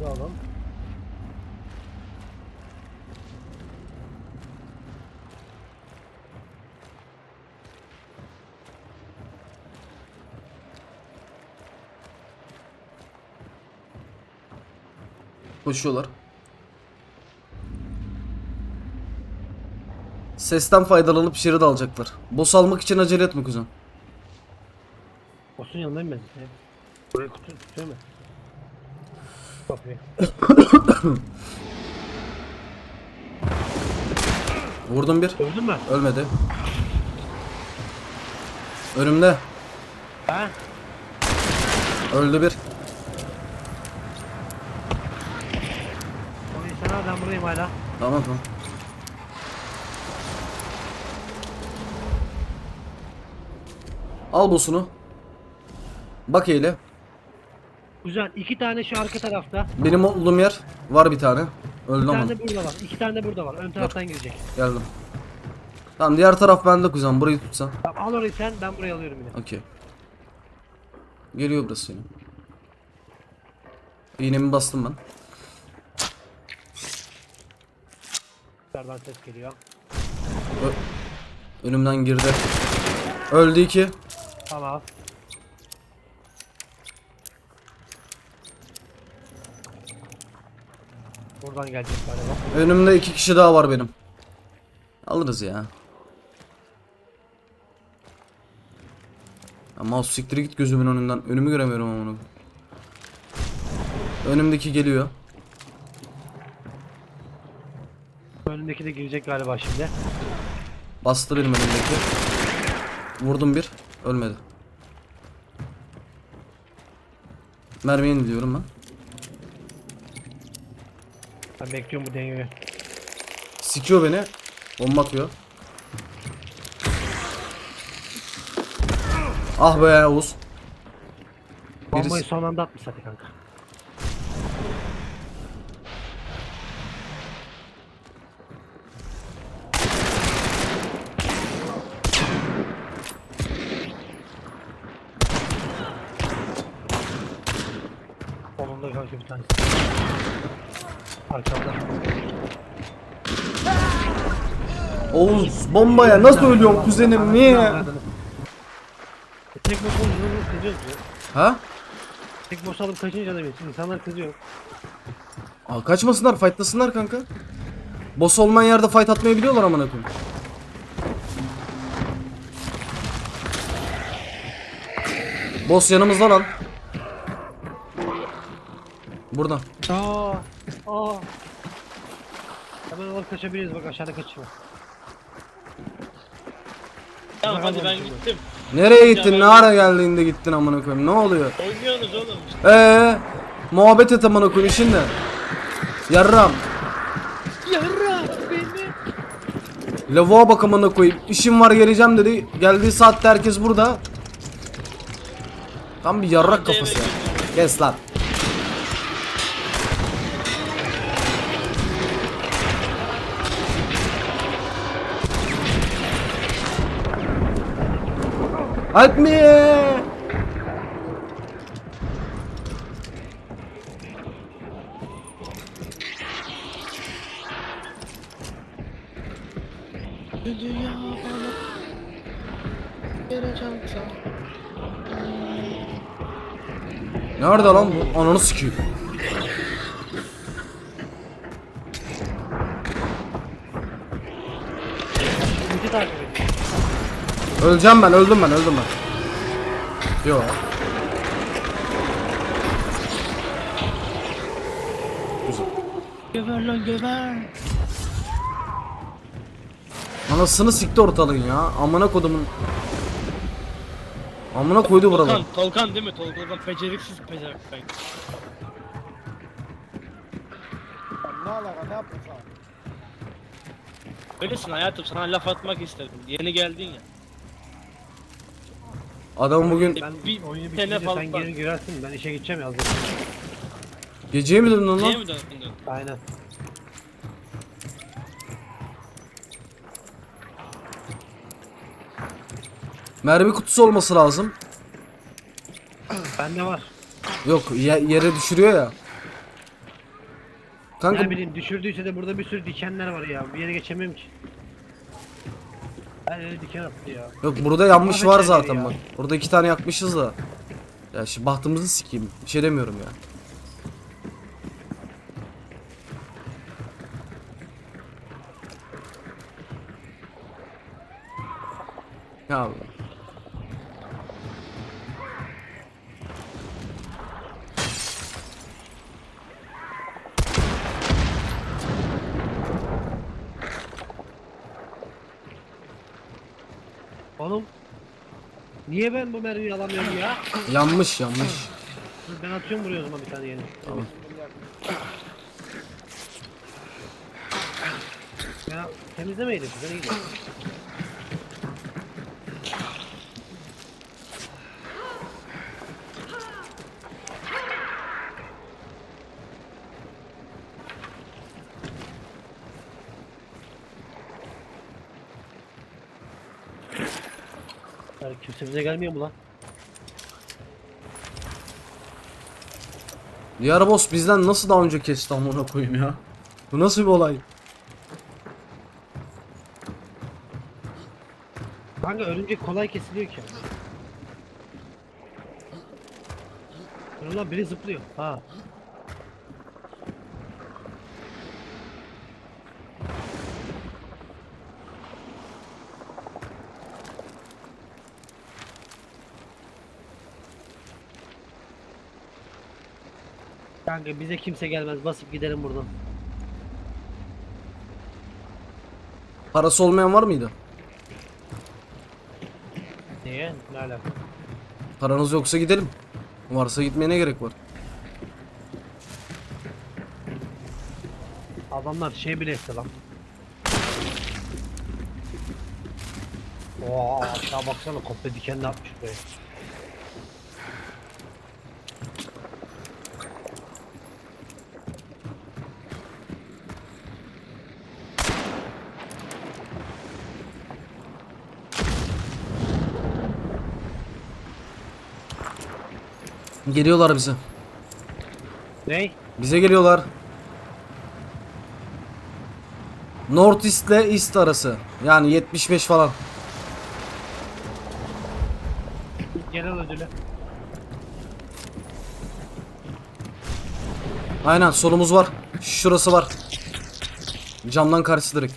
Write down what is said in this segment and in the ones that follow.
Bunu alalım. Koşuyorlar. Sesten faydalanıp içeri dalacaklar. Boss almak için acele etme kuzen. Boss'un yanındayım ben. Ya. Buraya kutu tutuyor mu? Kapıyı. Vurdum bir. Öldün mü? Ölmedi. Önümde. Ha? Öldü bir. Sen al ben buradayım hala. Tamam tamam. Al boss'unu. Bak eyle. Güzel. iki tane şu arka tarafta. Benim olduğum yer var bir tane. Öldü Bir ama. tane de burada var. İki tane de burada var. Ön taraftan girecek. Geldim. Tamam diğer taraf bende kuzen. Burayı tutsan. Tamam al orayı sen ben burayı alıyorum yine. Okey. Geliyor burası yine. İğnemi bastım ben. Yukarıdan ses geliyor. Önümden girdi. Öldü iki. Tamam. Buradan gelecek galiba. Önümde iki kişi daha var benim. Alırız ya. mouse siktir git gözümün önünden. Önümü göremiyorum ama onu. Önümdeki geliyor. Önündeki de girecek galiba şimdi. Bastı benim önümdeki. Vurdum bir. Ölmedi. Mermiye indiriyorum ben. Ben bekliyorum bu dengeyi. Sikiyor beni. Bomba atıyor. Ah be Oğuz. Bombayı Birisi- son anda atmış hadi kanka. Solunda kanka bir tanesi. Arkamda. Oğuz bombaya nasıl ölüyorsun kuzenim niye? Tek boş alıp kızıyoruz ya. Ha? Tek boş alıp kaçınca da bir insanlar kızıyor. Aa, kaçmasınlar fightlasınlar kanka. Boss olmayan yerde fight atmayı biliyorlar amına koyayım. Boss yanımızda lan. Burada. Aa, aa. Hemen alıp kaçabiliriz bak aşağıda kaçıyor. Tamam hadi ben gittim. Nereye gittin? Ne ara geldiğinde gittin amına koyayım? Ne oluyor? Oynuyorsunuz oğlum. Ee, muhabbet et amına koyayım işin ne? Yarram. Yarra beni. Lavuğa bak amına koyayım. İşim var geleceğim dedi. Geldiği saatte herkes burada. Tam bir yarrak kafası ya. Kes lan. Help me! Dünya bana geleceğim Nerede lan bu? Ananı sikeyim. Öleceğim ben, öldüm ben, öldüm ben. Yo. Güzel. Geber lan geber. Anasını sikti ortalığın ya. Amına kodumun. Amına koydu buraları. Tolkan, Tolkan değil mi? Tolkan beceriksiz pezevenk. Ne alaka ne yaptın sen? Öylesin hayatım sana laf atmak istedim. Yeni geldin ya. Adam bugün Ben bir oyunu bitince sen var. geri girersin ben işe gideceğim yazdım. geceye mi döndün Niye lan? mi döndün? Aynen. Mermi kutusu olması lazım. Bende var. Yok ye- yere düşürüyor ya. Kanka Ne bileyim düşürdüyse de burada bir sürü dikenler var ya. Bir yere geçemiyorum ki. Her yere diken attı ya. yok burada yanmış var zaten ya. bak. Burada iki tane yakmışız da. Ya şimdi bahtımızı sikeyim. Bir şey demiyorum ya. Ya Allah. Niye ben bu mermiyi alamıyorum ya? Yanmış yanmış. Ben atıyorum buraya o zaman bir tane yeni. Tamam. Ya temizlemeyelim. Güzel gidiyor. Bize gelmiyor mu lan? Diğer boss bizden nasıl daha önce kesti amına koyayım ya. Bu nasıl bir olay? Kanka örümcek kolay kesiliyor ki. Ulan biri zıplıyor. Ha. Kanka bize kimse gelmez. Basıp gidelim buradan. Parası olmayan var mıydı? Niye? Ne alaka? Paranız yoksa gidelim. Varsa gitmeye ne gerek var? Adamlar şey bile etti lan. Oo aşağı baksana kopya dikenli atmış buraya. Geliyorlar bize. Ney? Bize geliyorlar. North East ile East arası. Yani 75 falan. Genel ödülü. Aynen solumuz var. Şurası var. Camdan karşı direkt.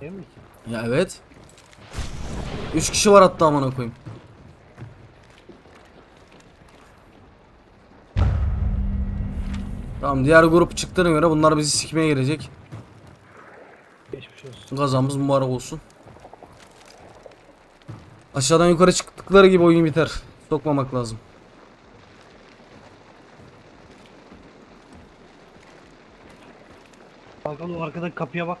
Değil misin? Ya evet. 3 kişi var hatta amına koyayım. Tamam diğer grup çıktığına göre bunlar bizi sikmeye gelecek. Geçmiş olsun. Kazamız mübarek olsun. Aşağıdan yukarı çıktıkları gibi oyun biter. Sokmamak lazım. Balkon o arkadaki kapıya bak.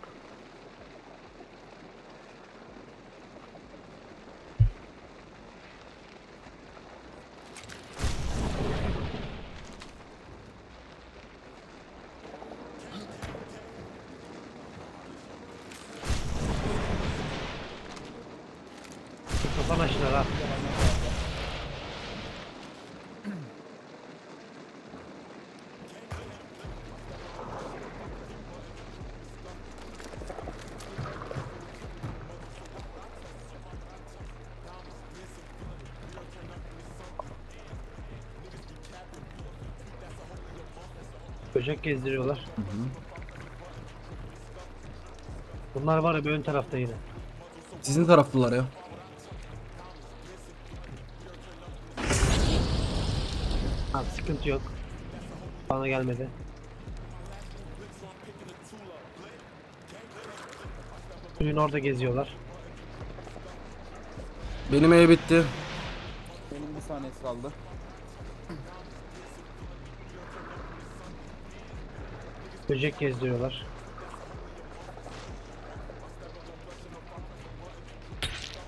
Açtılar ha. Böcek gezdiriyorlar. Bunlar var ya bir ön tarafta yine. Sizin taraflılar ya. Ha, sıkıntı yok. Bana gelmedi. Suyun orada geziyorlar. Benim ev bitti. Benim bir saniyesi kaldı. Böcek gezdiriyorlar.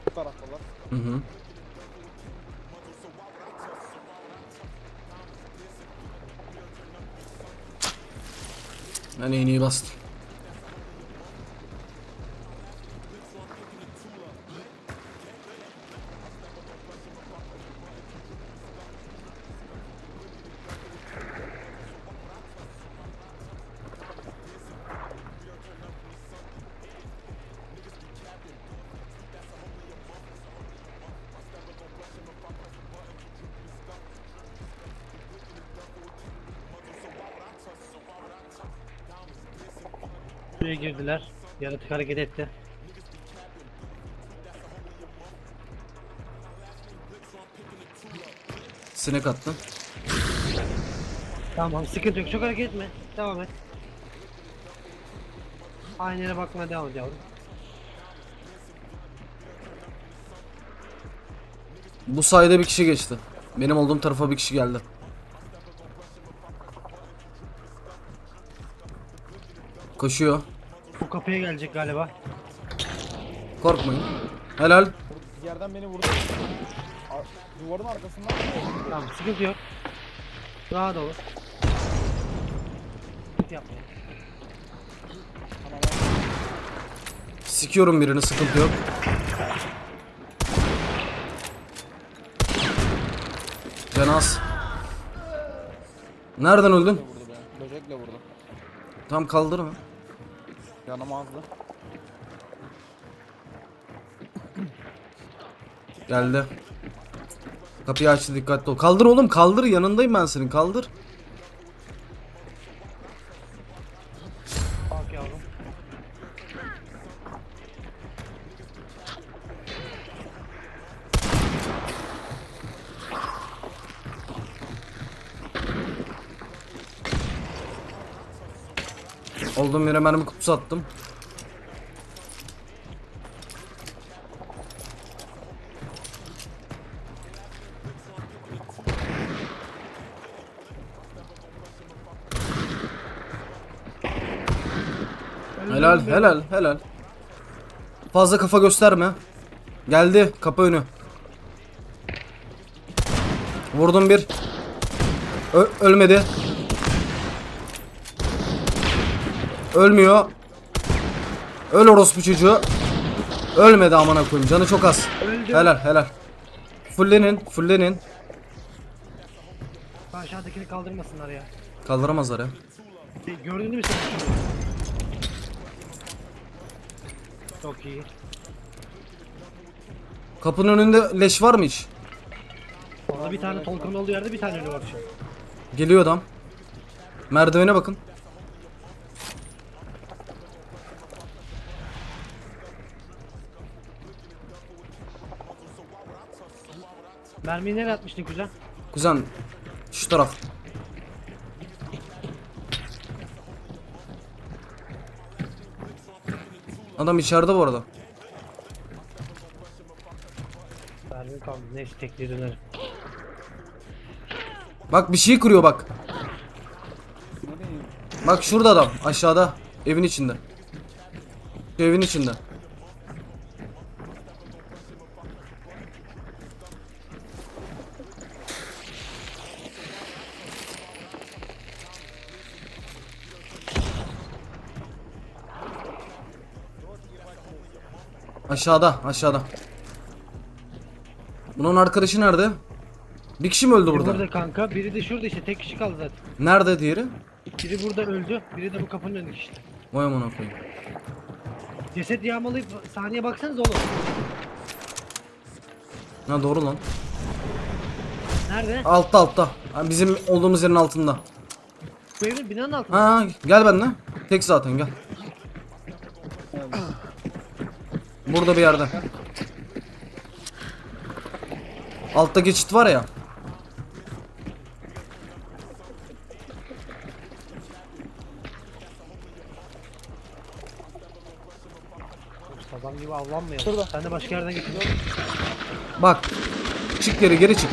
Bu taraftalar. Hı hı. Ben en iyi Buraya girdiler. Yaratık hareket etti. Sinek attı. Tamam sıkıntı yok çok hareket etme. Devam et. Aynı yere bakmaya devam et yavrum. Bu sayede bir kişi geçti. Benim olduğum tarafa bir kişi geldi. Koşuyor. Kapıya gelecek galiba. Korkmayın. Helal. Bir yerden beni vurdu. A- Duvarın arkasından Tamam sıkıntı yok. Rahat olur. Yapmayın. Sikiyorum birini sıkıntı yok. Canaz. Nereden öldün? vurdu beni. Böcekle vurdu. Tam kaldırma. Canım azdı. Geldi. Kapıyı açtı dikkatli ol. Kaldır oğlum kaldır yanındayım ben senin kaldır. Mermi kutusu attım. Helal helal helal. Fazla kafa gösterme. Geldi kapı önü. Vurdum bir. Ö- ölmedi. Ölmüyor. Öl orospu çocuğu. Ölmedi amına koyayım. Canı çok az. Öldü. Helal helal. Fullenin, fullenin. Aşağıdakini kaldırmasınlar ya. Kaldıramazlar ya. E, Gördün mü sen şunu? Çok iyi. Kapının önünde leş var mı hiç? Orada bir tane Tolkien olduğu yerde bir tane ölü var şu an. Geliyor adam. Merdivene bakın. Mermiyi nereye atmıştın kuzen? Kuzen şu taraf. Adam içeride bu arada. Mermi kaldı. Neyse tekliğe dönerim. Bak bir şey kırıyor bak. Bak şurada adam aşağıda evin içinde. Şu evin içinde. Aşağıda, aşağıda. Bunun arkadaşı nerede? Bir kişi mi öldü Biri burada? burada kanka. Biri de şurada işte. Tek kişi kaldı zaten. Nerede diğeri? Biri burada öldü. Biri de bu kapının önünde işte. Vay amına koyayım. Ceset yağmalayıp saniye baksanız oğlum. Ha doğru lan. Nerede? Altta altta. Ha, Bizim olduğumuz yerin altında. Bu evin binanın altında. Ha gel benimle. Tek zaten gel. Burada bir yerde. Altta geçit var ya. Adam gibi avlanmayalım. Şurada. Sen de başka yerden git. Bak. Çık geri geri çık.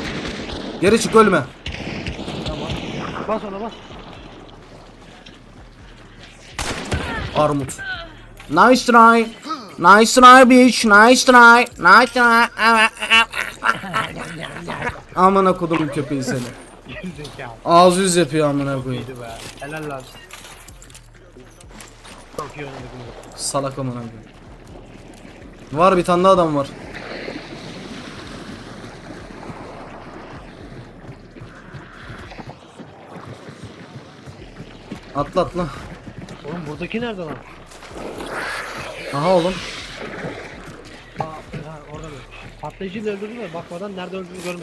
Geri çık ölme. Bas ona bas. Armut. Nice try. Nice try bitch. Nice try. Nice try. Amına kodum köpeği seni. Ağzı yüz yapıyor amına koyayım. Helal lan. Çok iyi oynadık bunu. Salak amına koyayım. Var bir tane daha adam var. Atla atla. Oğlum buradaki nerede lan? Aha oğlum. Aa, orada mı? Patlayıcıyla öldürdü mü? Bakmadan nerede öldüğünü görmedim.